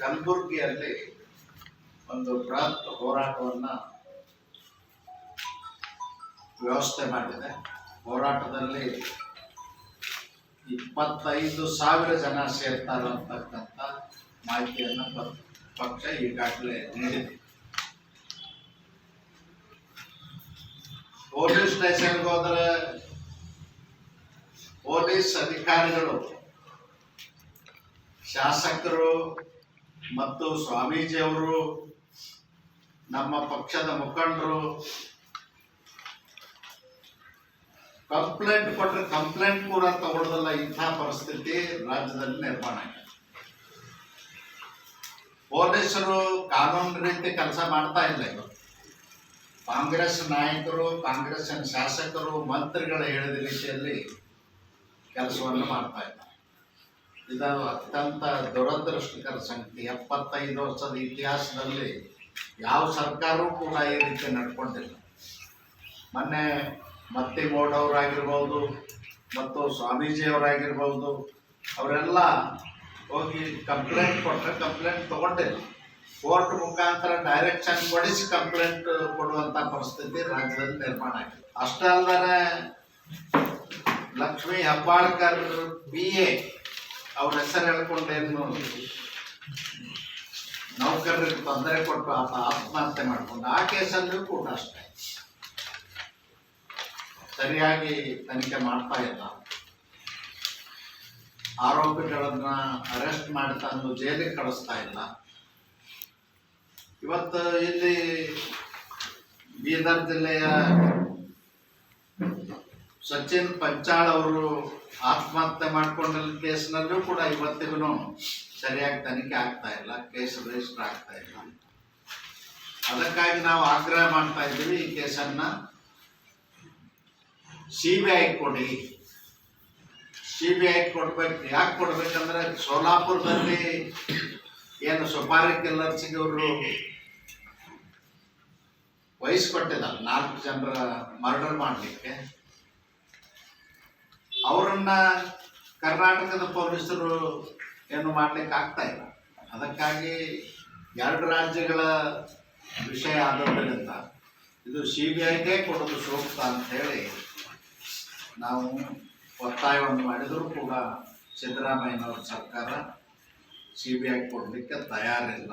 ಕಲಬುರಗಿಯಲ್ಲಿ ಒಂದು ಬೃಹತ್ ಹೋರಾಟವನ್ನ ವ್ಯವಸ್ಥೆ ಮಾಡಿದೆ. ಹೋರಾಟದಲ್ಲಿ ಇಪ್ಪತ್ತೈದು ಸಾವಿರ ಜನ ಸೇರ್ತಾರೆ ಅಂತಕ್ಕಂಥ ಮಾಹಿತಿಯನ್ನು ಪಕ್ಷ ಈಗಾಗಲೇ ನೀಡಿದೆ. ಪೊಲೀಸ್ ಸ್ಟೇಷನ್ಗೆ ಹೋದರೆ ಪೊಲೀಸ್ ಅಧಿಕಾರಿಗಳು ಶಾಸಕರು ಮತ್ತು ಸ್ವಾಮೀಜಿಯವರು, ನಮ್ಮ ಪಕ್ಷದ ಮುಖಂಡರು, ಕಂಪ್ಲೇಂಟ್ ಕೊಟ್ಟರೆ ಕಂಪ್ಲೇಂಟ್ ಕೂಡ ತಗೊಳ್ಳೋದಲ್ಲ ಇಂಥ ಪರಿಸ್ಥಿತಿ ರಾಜ್ಯದಲ್ಲಿ ನಿರ್ಮಾಣ ಆಗಿದೆ. ಪೊಲೀಸರು ಕಾನೂನು ರೀತಿ ಕೆಲಸ ಮಾಡ್ತಾ ಇಲ್ಲ ಇವರು ಕಾಂಗ್ರೆಸ್ ನಾಯಕರು, ಕಾಂಗ್ರೆಸ್ಸಿನ ಶಾಸಕರು, ಮಂತ್ರಿಗಳ ಹೇಳಿದ ರೀತಿಯಲ್ಲಿ ಕೆಲಸವನ್ನು ಮಾಡ್ತಾ ಇದ್ದಾರೆ. ಇದು ಅತ್ಯಂತ ದುರದೃಷ್ಟಕರ ಸಂಗತಿ. ಎಪ್ಪತ್ತೈದು ವರ್ಷದ ಇತಿಹಾಸದಲ್ಲಿ ಯಾವ ಸರ್ಕಾರವೂ ಕೂಡ ಈ ರೀತಿ ನಡ್ಕೊಂಡಿಲ್ಲ. ಮೊನ್ನೆ ಮತ್ತಿಮೋಡವರಾಗಿರ್ಬೋದು ಮತ್ತು ಸ್ವಾಮೀಜಿಯವರಾಗಿರ್ಬೋದು ಅವರೆಲ್ಲ ಹೋಗಿ ಕಂಪ್ಲೇಂಟ್ ಕೊಟ್ಟರೆ ಕಂಪ್ಲೇಂಟ್ ತಗೊಂಡಿಲ್ಲ. ಕೋರ್ಟ್ ಮುಖಾಂತರ ಡೈರೆಕ್ಷನ್ ಕೊಡಿಸಿ ಕಂಪ್ಲೇಂಟ್ ಕೊಡುವಂಥ ಪರಿಸ್ಥಿತಿ ರಾಜ್ಯದಲ್ಲಿ ನಿರ್ಮಾಣ ಆಗಿದೆ. ಅಷ್ಟೇ ಅಲ್ಲದೆ ಲಕ್ಷ್ಮೀ ಹೆಬ್ಬಾಳ್ಕರ್ ಬಿ ಎ ಅವ್ರ ಹೆಸರು ಹೇಳ್ಕೊಂಡೇನು ನೌಕರರಿಗೆ ತೊಂದರೆ ಕೊಟ್ಟು ಆತ ಆತ್ಮಹತ್ಯೆ ಮಾಡಿಕೊಂಡು ಆ ಕೇಸಲ್ಲೂ ಕೂಡ ಅಷ್ಟೇ. ಸರಿಯಾಗಿ ತನಿಖೆ ಮಾಡ್ತಾ ಇಲ್ಲ. ಆರೋಪಿಗಳನ್ನ ಅರೆಸ್ಟ್ ಮಾಡಿ ತಂದು ಜೈಲಿಗೆ ಕಳಿಸ್ತಾ ಇಲ್ಲ. ಇವತ್ತು ಇಲ್ಲಿ ಬೀದರ್ ಜಿಲ್ಲೆಯ ಸಚಿನ್ ಪಂಚಾಳ್ ಅವರು ಆತ್ಮಹತ್ಯೆ ಮಾಡ್ಕೊಂಡಿದ್ದ ಕೇಸ್ನಲ್ಲೂ ಕೂಡ ಇವತ್ತಿಗೂ ಸರಿಯಾಗಿ ತನಿಖೆ ಆಗ್ತಾ ಇಲ್ಲ, ಕೇಸ್ ರಿಜಿಸ್ಟರ್ ಆಗ್ತಾ ಇಲ್ಲ. ಅದಕ್ಕಾಗಿ ನಾವು ಆಗ್ರಹ ಮಾಡ್ತಾ ಇದ್ದೀವಿ ಈ ಕೇಸನ್ನ ಸಿ ಬಿ ಐ ಕೊಡಿ. ಸಿ ಬಿ ಐ ಕೊಡ್ಬೇಕು, ಯಾಕೆ ಕೊಡ್ಬೇಕಂದ್ರೆ ಸೋಲಾಪುರದಲ್ಲಿ ಏನು ಸುಪಾರಿ ಕಿಲ್ಲರ್ಸ್ಗೆ ಅವರು ವಹಿಸ್ಕೊಟ್ಟಿದ್ದಾರೆ, ನಾಲ್ಕು ಜನರ ಮರ್ಡರ್ ಮಾಡಲಿಕ್ಕೆ. ಅವರನ್ನ ಕರ್ನಾಟಕದ ಪೊಲೀಸರು ಏನು ಮಾಡ್ಲಿಕ್ಕೆ ಆಗ್ತಾ ಇಲ್ಲ. ಅದಕ್ಕಾಗಿ ಎರಡು ರಾಜ್ಯಗಳ ವಿಷಯ ಆದದ್ದರಿಂದ ಇದು ಸಿ ಬಿ ಐಗೆ ಕೊಡೋದು ಸೂಕ್ತ ಅಂತ ಹೇಳಿ ನಾವು ಒತ್ತಾಯವನ್ನು ಮಾಡಿದರೂ ಕೂಡ ಸಿದ್ದರಾಮಯ್ಯನವ್ರ ಸರ್ಕಾರ ಸಿ ಬಿ ಐ ಕೊಡಲಿಕ್ಕೆ ತಯಾರಿಲ್ಲ.